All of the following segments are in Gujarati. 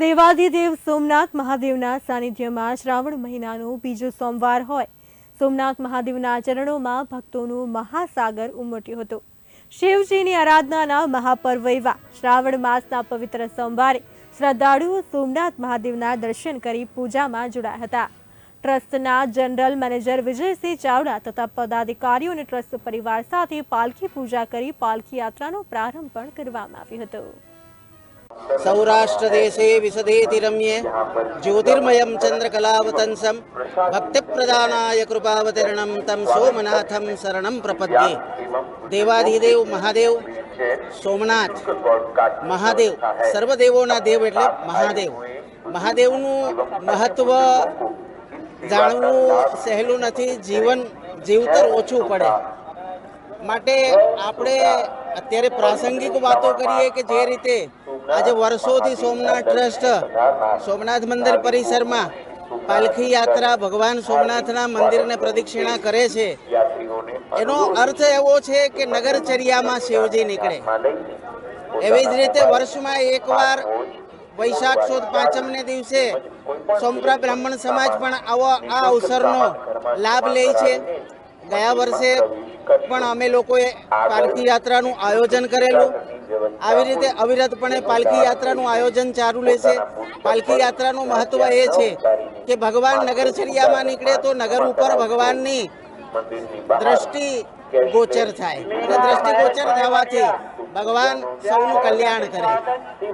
દેવાધિદેવ સોમનાથ મહાદેવના સાનિધ્યમાં શ્રાવણ મહિનાનો બીજો સોમવાર હોય. સોમનાથ મહાદેવના ચરણોમાં ભક્તોનો મહાસાગર ઉમટ્યો હતો. શિવજીની આરાધનાના મહાપર્વ એવા શ્રાવણ માસના પવિત્ર સોમવારે શ્રદ્ધાળુઓ સોમનાથ મહાદેવના દર્શન કરી પૂજામાં જોડાયા હતા. ટ્રસ્ટના જનરલ મેનેજર વિજયસિંહ ચાવડા તથા પદાધિકારીઓ અને ટ્રસ્ટ પરિવાર સાથે પાલખી પૂજા કરી પાલખી યાત્રાનો પ્રારંભ પણ કરવામાં આવ્યો હતો. સૌરાષ્ટ્રદેશે વિશદેતિ રમ્યે જ્યોતિર્મયં ચંદ્રકલાવતંસં ભક્તિપ્રદાનાય કૃપાવતીર્ણમ તમ સોમનાથમ શરણમ પ્રપદ્યે દેવાધિદેવ મહાદેવ સોમનાથ મહાદેવ સર્વદેવોના દેવ એટલે મહાદેવ મહાદેવનું મહત્વ જાણવું સહેલું નથી જીવન જીવતર ઓછું પડે માટે આપણે અત્યારે પ્રાસંગિક વાતો કરીએ કે જે રીતે આજે વર્ષોથી સોમનાથ ટ્રસ્ટ, સોમનાથ મંદિર પરિસરમાં પાલખી યાત્રા ભગવાન સોમનાથના મંદિરને પ્રદક્ષિણા કરે છે. એનો અર્થ એવો છે કે નગરચર્યામાં શિવજી નીકળે. એવી જ રીતે વર્ષમાં એકવાર વૈશાખ સુદ પાંચમને દિવસે સોમપ્રા બ્રાહ્મણ સમાજ પણ આવો આ અવસરનો લાભ લે છે. ગયા વર્ષે પણ અમે લોકોએ પાલખી યાત્રાનું આયોજન કરેલું. આવી રીતે અવિરતપણે પાલખી યાત્રાનું આયોજન ચાલુ રહેશે. પાલખી યાત્રાનું મહત્વ એ છે કે ભગવાન નગરચર્યામાં નીકળે તો નગર ઉપર ભગવાનની દ્રષ્ટિ ગોચર થાય. અને દ્રષ્ટિ ગોચર થવાથી ભગવાન સૌનું કલ્યાણ કરે.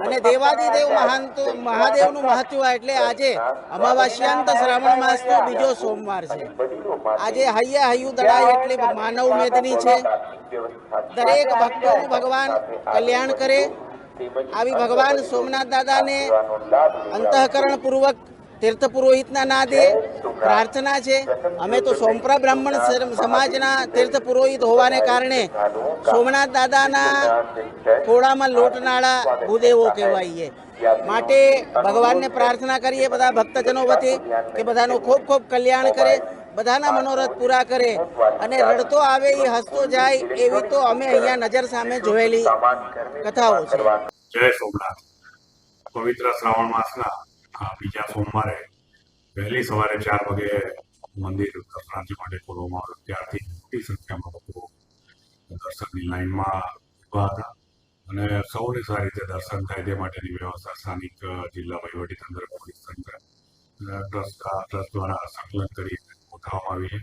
અને દેવાદિદેવ મહાન તો મહાદેવનું મહત્વ એટલે આજે અમાવાસ્યાંત શ્રાવણ માસનો બીજો સોમવાર છે. આજે હૈયા હૈયું દડાય એટલે માનવ મેદની છે. દરેક ભક્તોનું ભગવાન કલ્યાણ કરે. આવી ભગવાન સોમનાથ દાદાને અંતઃકરણ પૂર્વક તીર્થ પુરોહિતના નાદે પ્રાર્થના છે. અમે તો સોમપરા બ્રાહ્મણ સમાજના તીર્થ પુરોહિત હોવાને કારણે સોમનાથ દાદાના થોડામાં લોટનાળા ભૂદેવો કહેવાઈએ. માટે ભગવાનને પ્રાર્થના કરીએ બધા ભક્તજનો વતી કે બધાનું ખૂબ ખૂબ કલ્યાણ કરે, બધાના મનોરથ પૂરા કરે અને રડતો આવે એ હસતો જાય એવી તો અમે અહીંયા નજર સામે જોયેલી કથાઓ છે. જય સોમનાથ. પવિત્ર શ્રાવણ માસના બીજા સોમવારે, વહેલી સવારે ચાર વાગે મંદિર દર્શનાર્થી માટે ખોલવામાં આવ્યું ત્યારથી મોટી સંખ્યામાં લોકો દર્શનની લાઈનમાં ઊભા હતા. અને સૌને સારી રીતે દર્શન થાય તે માટેની વ્યવસ્થા સ્થાનિક જિલ્લા વહીવટીતંત્ર પોલીસ તંત્ર ટ્રસ્ટ ટ્રસ્ટ દ્વારા સંકલન કરી ગોઠવવામાં આવી છે.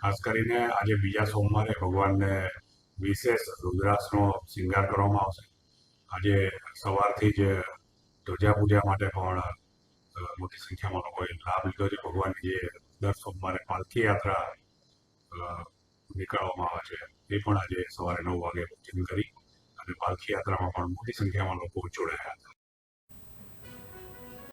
ખાસ કરીને આજે બીજા સોમવારે ભગવાનને વિશેષ રુદ્રાક્ષનો શિંગાર કરવામાં આવશે. આજે સવારથી જ ધ્વજા પૂજા માટે પણ મોટી સંખ્યામાં લોકોએ લાભ લીધો છે ભગવાનની જે દર સોમવારે પાલખી યાત્રા નીકળવામાં આવે છે, એ પણ આજે સવારે નવ વાગે પૂજન કરી અને પાલખી યાત્રામાં પણ મોટી સંખ્યામાં લોકો જોડાયા હતા.